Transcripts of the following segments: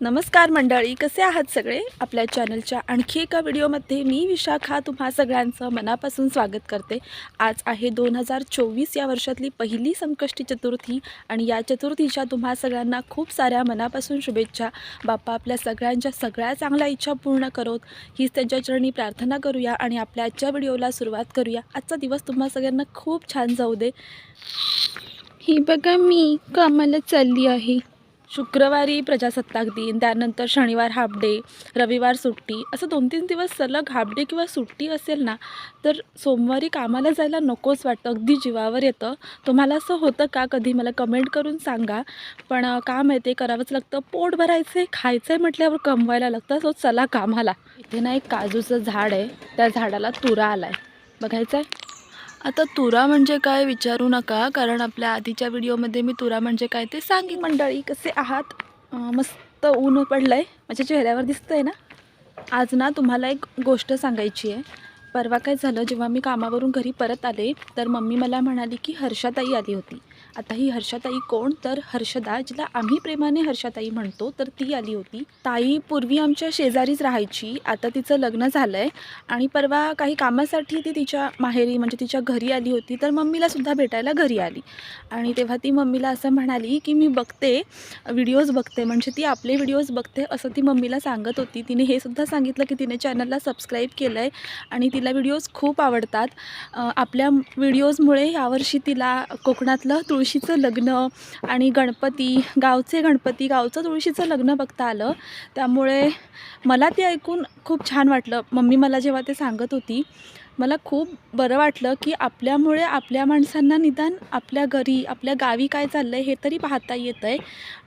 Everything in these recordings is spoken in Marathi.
नमस्कार मंडळी कसे आहात सगळे? आपल्या चॅनलच्या आणखी एका व्हिडिओमध्ये मी विशाखा तुम्हा सगळ्यांचं मनापासून स्वागत करते. आज आहे दोन हजार चोवीस या वर्षातली पहिली संकष्टी चतुर्थी आणि या चतुर्थीच्या तुम्हा सगळ्यांना खूप साऱ्या मनापासून शुभेच्छा. बाप्पा आपल्या सगळ्यांच्या सगळ्या चांगल्या इच्छा पूर्ण करोत. हीच त्यांच्या चरणी प्रार्थना करूया आणि आपल्या आजच्या व्हिडिओला सुरुवात करूया. आजचा दिवस तुम्हा सगळ्यांना खूप छान जाऊ दे. ही बघा मी कामाला चालली आहे. शुक्रवारी प्रजासत्ताक दिन त्यानंतर शनिवार हाफ डे रविवार सुट्टी असं दोन तीन दिवस सलग हाफ डे किंवा सुट्टी असेल ना तर सोमवारी कामाला जायला नकोच वाटतं. अगदी जीवावर येतं. तुम्हाला असं होतं का कधी? मला कमेंट करून सांगा. पण काम आहे ते करावंच लागतं. पोट भरायचं आहे खायचं आहे म्हटल्यावर कमवायला लागतं. सो चला कामाला. इथे ना एक काजूचं झाड आहे. त्या झाडाला तुरा आला आहे बघायचं आहे आता तुरा म्हणजे काय विचारू नका कारण आपल्या आधीच्या व्हिडिओमध्ये मी तुरा म्हणजे काय ते सांगी मंडळी कसे आहात? मस्त ऊन पडलं आहे माझ्या चेहऱ्यावर दिसतं आहे ना? आज ना तुम्हाला एक गोष्ट सांगायची आहे. परवा काय झालं जेव्हा मी कामावरून घरी परत आले तर मम्मी मला म्हणाली की हर्षाताई आली होती. आता ही हर्षाताई कोण? तर हर्षदा जिला आम्ही प्रेमाने हर्षाताई म्हणतो तर ती आली होती. ताई पूर्वी आमच्या शेजारीच राहायची. आता तिचं लग्न झालं आहे आणि परवा काही कामासाठी ती तिच्या माहेरी म्हणजे तिच्या घरी आली होती. तर मम्मीला सुद्धा भेटायला घरी आली. आणि तेव्हा ती मम्मीला असं म्हणाली की मी बघते व्हिडिओज बघते. म्हणजे ती आपले व्हिडिओज बघते असं ती मम्मीला सांगत होती. तिने हे सुद्धा सांगितलं की तिने चॅनलला सबस्क्राईब केलं आहे आणि तिला व्हिडिओज खूप आवडतात. आपल्या व्हिडिओजमुळे यावर्षी तिला कोकणातलं तुळशी तुळशीचं लग्न आणि गणपती गावचे गणपती गावचं तुळशीचं लग्न बघता आलं. त्यामुळे मला ते ऐकून खूप छान वाटलं. मम्मी मला जेव्हा ते सांगत होती मला खूप बरं वाटलं की आपल्यामुळे आपल्या माणसांना निदान आपल्या घरी आपल्या गावी काय चाललं आहे हे तरी पाहता येतं आहे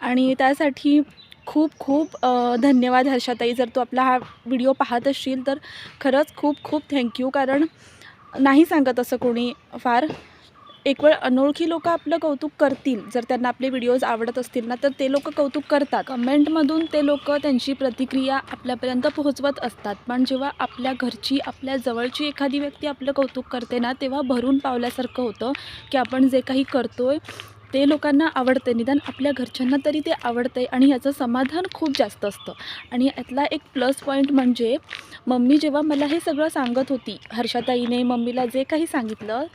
आणि त्यासाठी खूप खूप धन्यवाद हर्षाताई. जर तू आपला हा व्हिडिओ पाहत असशील तर खरंच खूप खूप थँक्यू. कारण नाही सांगत असं कोणी फार. एक वेळ अनोळखी लोक आपलं कौतुक करतील. जर त्यांना आपले व्हिडिओज आवडत असतील ना तर ते लोक कौतुक करतात. कमेंटमधून ते लोक त्यांची प्रतिक्रिया आपल्यापर्यंत पोहोचवत असतात. पण जेव्हा आपल्या घरची आपल्या जवळची एखादी व्यक्ती आपलं कौतुक करते ना तेव्हा भरून पावल्यासारखं होतं की आपण जे काही करतोय ते लोकांना आवडते. निदान आपल्या घरच्यांना तरी ते आवडते आणि याचं समाधान खूप जास्त असतं. आणि यातला एक प्लस पॉईंट म्हणजे मम्मी जेव्हा मला हे सगळं सांगत होती हर्षाताईने मम्मीला जे काही सांगितलं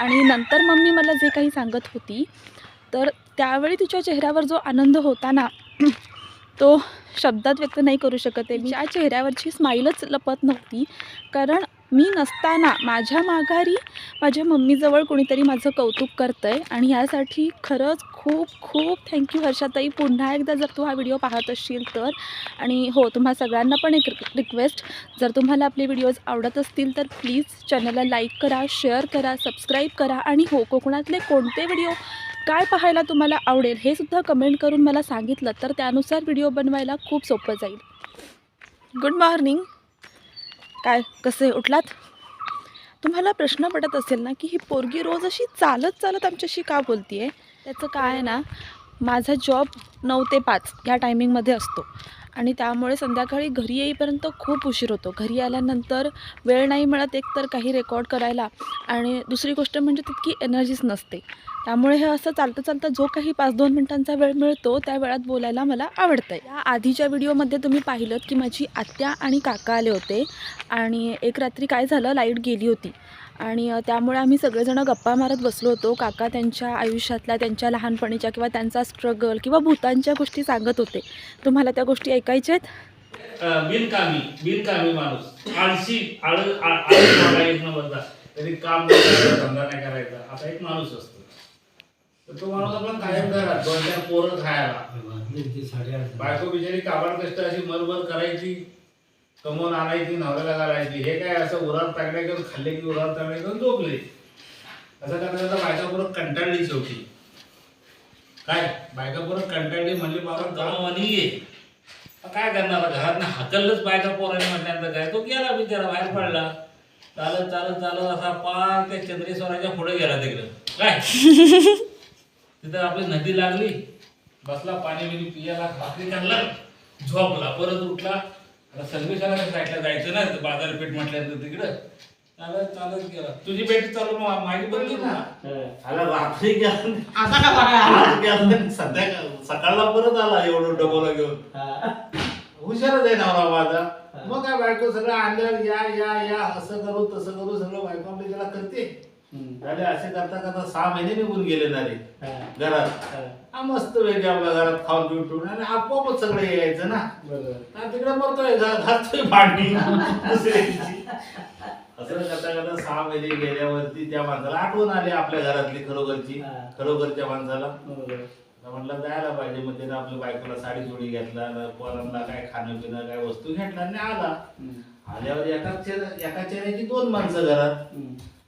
आणि नंतर मम्मी मला जे काही सांगत होती तर त्यावेळी तिच्या चेहऱ्यावर जो आनंद होता ना तो शब्दात व्यक्त नाही करू शकत आहे. ज्या चेहऱ्यावरची स्माईलच लपत नव्हती. कारण मी नसताना माझ्या माघारी माझ्या मम्मीजवळ कोणीतरी माझं कौतुक करतं आहे आणि यासाठी खरंच खूप खूप थँक्यू हर्षाताई. पुन्हा एकदा जर तू हा व्हिडिओ पाहत असशील तर आणि हो तुम्हा सगळ्यांना पण एक रिक्वेस्ट जर तुम्हाला आपले व्हिडिओज आवडत असतील तर प्लीज चॅनलला लाईक करा शेअर करा सबस्क्राईब करा आणि हो कोकणातले कोणते व्हिडिओ काय पाहायला तुम्हाला आवडेल हे सुद्धा कमेंट करून मला सांगितलं तर त्यानुसार व्हिडिओ बनवायला खूप सोपं जाईल. गुड मॉर्निंग काय कसे उठलात? तुम्हाला प्रश्न पडत असेल ना की ही पोरगी रोज अशी चालत चालत आमच्याशी का बोलती आहे त्याचं काय आहे ना माझा जॉब नऊ ते पाच या टायमिंगमध्ये असतो. आणि त्यामुळे संध्याकाळी घरी येईपर्यंत खूप उशीर होतो. घरी आल्यानंतर वेळ नाही मिळत एक तर काही रेकॉर्ड करायला आणि दुसरी गोष्ट म्हणजे तितकी एनर्जीच नसते. त्यामुळे हे असं चालतं चालतं जो काही पाच दोन मिनटांचा वेळ मिळतो त्या वेळात बोलायला मला आवडतं या आधीच्या व्हिडिओमध्ये तुम्ही पाहिलं की माझी आत्या आणि काका आले होते आणि एक रात्री काय झालं? लाइट गेली होती. आणि त्यामुळे आम्ही सगळेजण गप्पा मारत बसलो होतो. काका त्यांच्या आयुष्यातल्या त्यांच्या लहानपणीच्या किंवा त्यांचा स्ट्रगल किंवा भूतांच्या गोष्टी सांगत होते. तुम्हाला त्या गोष्टी ऐकायच्या आहेत? अं, बिनकामी बिनकामी माणूस. आळशी आळ आ- आळस मला एक न बनता कधी काम नाही करायचं धंदा नाही करायचा. असा एक माणूस असतो. तर तो माणूस आपण कायम घरात दोन चार पोरं खायला. बायको बिचारी काबाड कष्ट अशी मरभर करायची. कमवून आणायची नवऱ्याला घालायची हे काय असं उरात टाकल्या घेऊन खाल्ले की उरात टाकले घेऊन झोपले? असं करता बायका परत कंटाळली शेवटी. काय? बायका परत कंटाळली म्हणली बाबा गाव आणि ये काय करणार? आता घरात हाकललंच बायका पोराने म्हटल्यानंतर काय? तो गेला बिचारा बाहेर पडला. चालत चालत चालत असा पार त्या चंद्रेश्वराच्या पुढे गेला तिकडं. काय? तिथं आपली नदी लागली. बसला पाणी बिनी पियाला भाकरी खाल्ला झोपला. परत उठला आता सर्व्हिसाला साईडला जायचं ना बाजारपेठ म्हटल्यानंतर तिकडं. चालत चालत गेला. तुझी भेट चालू मा- माझी बंदी ना. आला रात्री गेला. आता का बघा आज गेला. सकाळला परत आला एवढं डबोला घेऊन. हुशारच आहे नवरा माझा. मग काय बायको सगळं आणल्यावर या या या असं करू तसं करू सगळं बायको आपली त्याला करते. झाले असे करता करता सहा महिने निघून गेले ना रे. घरात. हा. मस्त वेगळे आपल्या घरात खाऊन पिऊन पिऊन आणि आपोआपच सगळं यायचं ना. तिकडे मरतोय घा- घालतोय भांडी. असं करता करता सहा महिने गेल्यावरती त्या माणसाला आठवण आली आपल्या घरातली खरोखरची. खरोखरच्या माणसाला. तर म्हणलं जायला पाहिजे. मग त्यानं आपल्या बायकोला साडी जोडी घेतला पोरांना काय खाणं पिणं काय वस्तू घेतला आणि आला. आल्यावर एका चेहऱ्याची दोन माणसं घरात.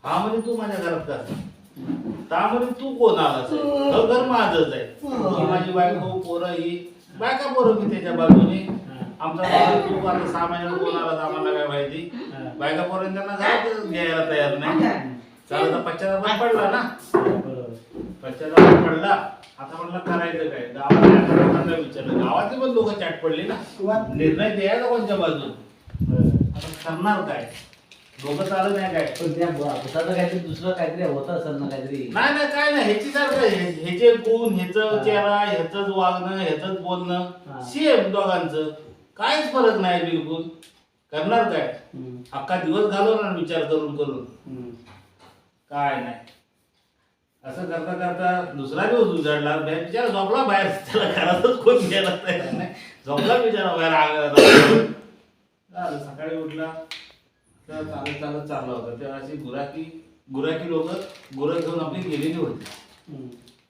हा म्हणजे तू माझ्या घरात का ता म्हणजे तू कोण आलास? घर घर माझंच आहे. ही. माझी बायको पोरं ही बायका पोरं मी त्याच्या बाजूने. आमचा तू आता सहा महिन्यात कोण आला आम्हाला काय माहिती? बायका पोरं त्यांना घरात घ्यायला तयार नाही. चालता पश्चाताप पडला ना? पश्चाताप पडला. आता म्हणलं करायचं काय? लोकांना विचारलं. गावातले पण लोक चाट पडले ना? निर्णय द्यायला कोणत्या बाजून? आता करणार काय? डोकं चालत नाही काय? पण त्या भूताचं काहीतरी दुसरं काहीतरी होत असेल ना काहीतरी. नाही नाही काय नाही ह्याची. ह्याचे गुण ह्याचं चेहरा ह्याच वागणं ह्याच बोलणं. सेम दोघांचं. काहीच फरक नाही बिलकुल. करणार काय? हम्म. अख्खा दिवस घालवणार विचार करून करून. हम्म. काय नाही. असं करता करता दुसरा दिवस उजाडला बाहेर बिचारा झोपला बाहेर. त्याला घरातच कोण गेला तयार नाही झोपला बिचारा बाहेर अंगणात. झालं, सकाळी उठला. तर चालत चालत चालला होता. तेव्हा अशी गुराकी गुराकी लोक गुरं घेऊन आपली गेलेली होती.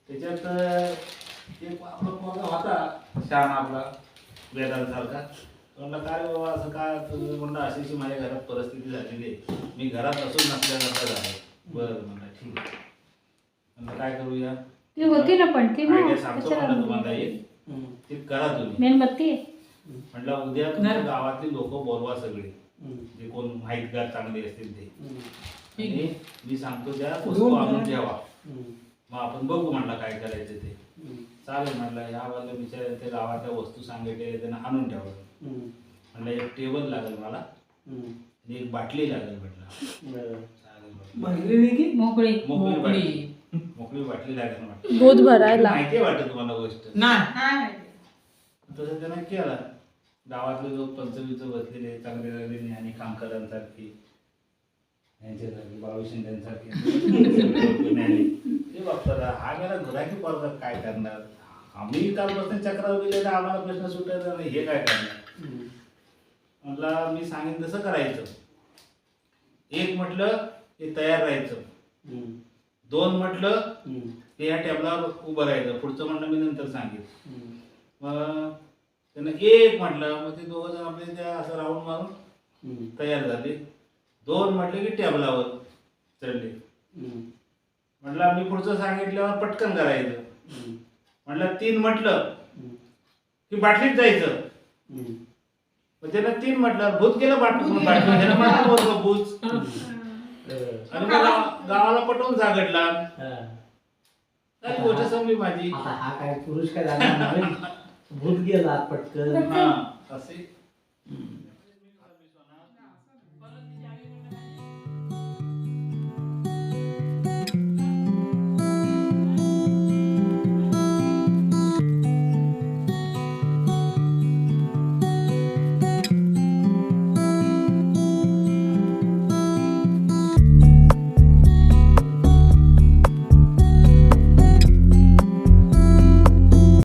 त्याच्यात एक आपला पोरगा होता शान आपला वेदांसारखा म्हणलं काय बाबा असं काय तुम्ही म्हणलं अशी अशी माझ्या घरात परिस्थिती झालेली आहे. मी घरात असून नसल्यासारखं झालं बरं म्हणलं ठीक आहे. म्हणलं काय करूया? ती होती ना पण ती आयडिया सांगतो म्हणलं तुम्हाला. ती करा तुम्ही. मेणबत्ती? म्हटलं उद्या तुमच्या गावातली लोक बोलवा सगळे. जे कोण माहितगार चांगले असतील ते. आणि मी सांगतो त्या वस्तू आणून ठेवा. मग आपण बघू म्हणलं काय करायचं ते. चालेल म्हटलं ह्या वाल्या बिचाऱ्या ते गावातल्या वस्तू सांगितले त्यांना आणून ठेवलं हम्म. म्हणलं एक टेबल लागेल मला. आणि एक बाटली लागेल म्हटलं. म्हटलं. की? मोकळी. मोकळी बाटली. मोकळी बाटली लागेल म्हटलं. दूध भरायला. माहिती वाटत तुम्हाला गोष्ट? नाही. तसं त्यानं केलं. गावातले लोक पंचवीचं बसलेले चांगले चांगले ज्ञानी कामकरांसारखी यांच्यासारखी बाळू शिंदेसारखी ज्ञानी ते बघतात हा गेला घराकी पडतात काय करणार आम्ही कालपासून चक्रावर गेले तर आम्हाला प्रश्न सुटायचा नाही हे काय करणार. म्हटलं मी सांगेन तसं करायचं एक म्हटलं ते तयार राहायचं. दोन म्हटलं. ते ह्या टेबलावर उभं राहायचं पुढचं म्हणणं मी नंतर सांगेन. मग त्यांना एक म्हटलं मग ते दोघं जण आपले त्या असं राऊंड मारून. तयार झाले दोन म्हटले की टेबलावर चढले. म्हटलं मी पुढचं सांगितल्यावर पटकन करायचं. म्हटलं तीन म्हटलं. की बाटलीत जायचं. मग त्यानं तीन म्हटलं भूत गेलं बाटली बाटली त्यानं म्हटलं बोलतो भूत. आणि गावाला पटवून जागडला. काय गोष्ट समली माझी हा काय पुरुष काय झाला. भूत गेला पटकन. हा असे